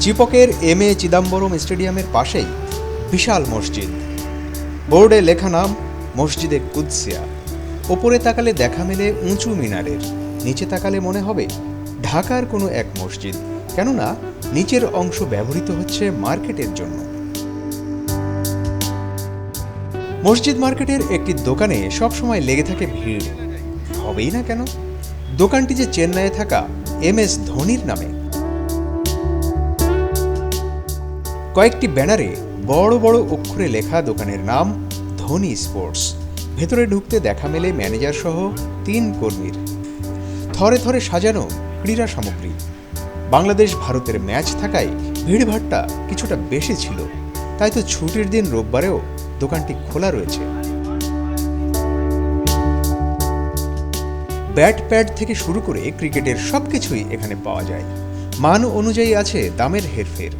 চিপকের M A Chidambaram স্টেডিয়ামের পাশেই বিশাল মসজিদ। বোর্ডে লেখা নাম, মসজিদে কুদসিয়া। ওপরে তাকালে দেখা মেলে উঁচু মিনারের। নিচে তাকালে মনে হবে ঢাকার কোনো এক মসজিদ। কেননা নিচের অংশ ব্যবহৃত হচ্ছে মার্কেটের জন্য। মসজিদ মার্কেটের একটি দোকানে সবসময় লেগে থাকে ভিড়। হবেই না কেন? দোকানটি যে চেন্নাইয়ে থাকা এম এস ধোনির নামে। কয়েকটি ব্যানারে বড় বড় অক্ষরে লেখা দোকানের নাম ধোনি স্পোর্টস। ভেতরে ঢুকতে দেখা মেলে ম্যানেজার সহ তিন কর্মীর। থরে থরে সাজানো ক্রীড়া সামগ্রী। বাংলাদেশ ভারতের ম্যাচ থাকায় ভিড়ভাট্টা কিছুটা বেশি ছিল। তাই তো ছুটির দিন রোববারেও দোকানটি খোলা রয়েছে। ব্যাট প্যাড থেকে শুরু করে ক্রিকেটের সব কিছুই এখানে পাওয়া যায়। মান অনুযায়ী আছে দামের হেরফের।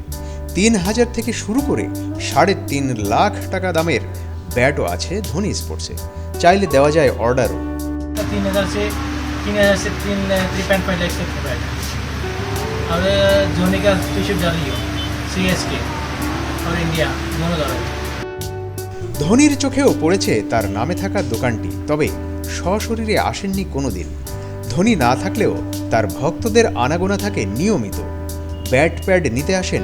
তিন হাজার থেকে শুরু করে সাড়ে তিন লাখ টাকা দামের ব্যাটও আছে ধোনি স্পোর্টসে চাইলে দেওয়া যায় অর্ডারও तीन हज़ार से तीन हज़ार से तीन थ्री पॉइंट फाइव लैक्स तक का है और धोनी का टी शर्ट डाली हो सी एस के और इंडिया दोनों डाला है ধোনির চোখেও পড়েছে তার নামে থাকা দোকানটি তবে সশরীরে আসেননি কোনোদিন ধোনি না থাকলেও তার ভক্তদের আনাগোনা থাকে নিয়মিত ব্যাট প্যাড নিতে আসেন